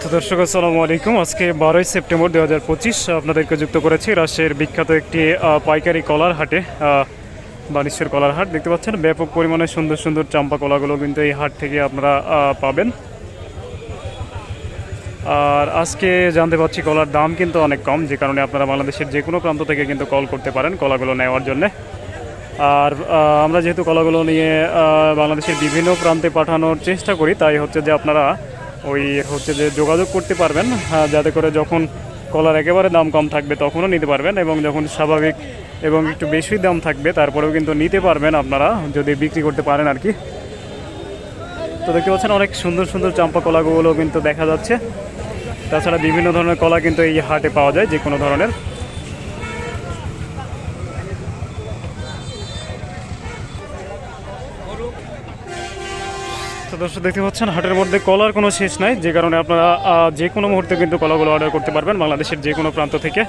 তো দর্শক আসসালামু আলাইকুম। আজকে বারোই সেপ্টেম্বর দু হাজার পঁচিশ আপনাদেরকে যুক্ত করেছি রাজশাহীর বিখ্যাত একটি পাইকারি কলার হাটে আহ, কলার হাট। দেখতে পাচ্ছেন ব্যাপক পরিমাণে সুন্দর সুন্দর চাম্পা কলাগুলো কিন্তু এই হাট থেকে আপনারা পাবেন। আর আজকে জানতে পারছি কলার দাম কিন্তু অনেক কম যে কারণে আপনারা বাংলাদেশের যে কোনো প্রান্ত থেকে কিন্তু কল করতে পারেন কলাগুলো নেওয়ার জন্যে। আর আমরা যেহেতু কলাগুলো নিয়ে বাংলাদেশের বিভিন্ন প্রান্তে পাঠানোর চেষ্টা করি তাই হচ্ছে যে আপনারা ওই হচ্ছে যে যোগাযোগ করতে পারবেন যাতে করে যখন কলার একেবারে দাম কম থাকবে তখনও নিতে পারবেন এবং যখন স্বাভাবিক এবং একটু বেশি দাম থাকবে তারপরেও কিন্তু নিতে পারবেন আপনারা যদি বিক্রি করতে পারেন আর কি। তো দেখতে পাচ্ছেন অনেক সুন্দর সুন্দর চাম্পা কলাগুলো কিন্তু দেখা যাচ্ছে। তাছাড়া বিভিন্ন ধরনের কলা কিন্তু এই হাটে পাওয়া যায়, যে কোনো ধরনের। তো দর্শক, দেখতে পাচ্ছেন, হাটের মধ্যে কলার কোনো শেষ নাই। যে কারণে আপনারা যে কোনো মুহূর্তে কিন্তু কলাগুলো অর্ডার করতে পারবেন বাংলাদেশের যে কোনো প্রান্ত থেকে।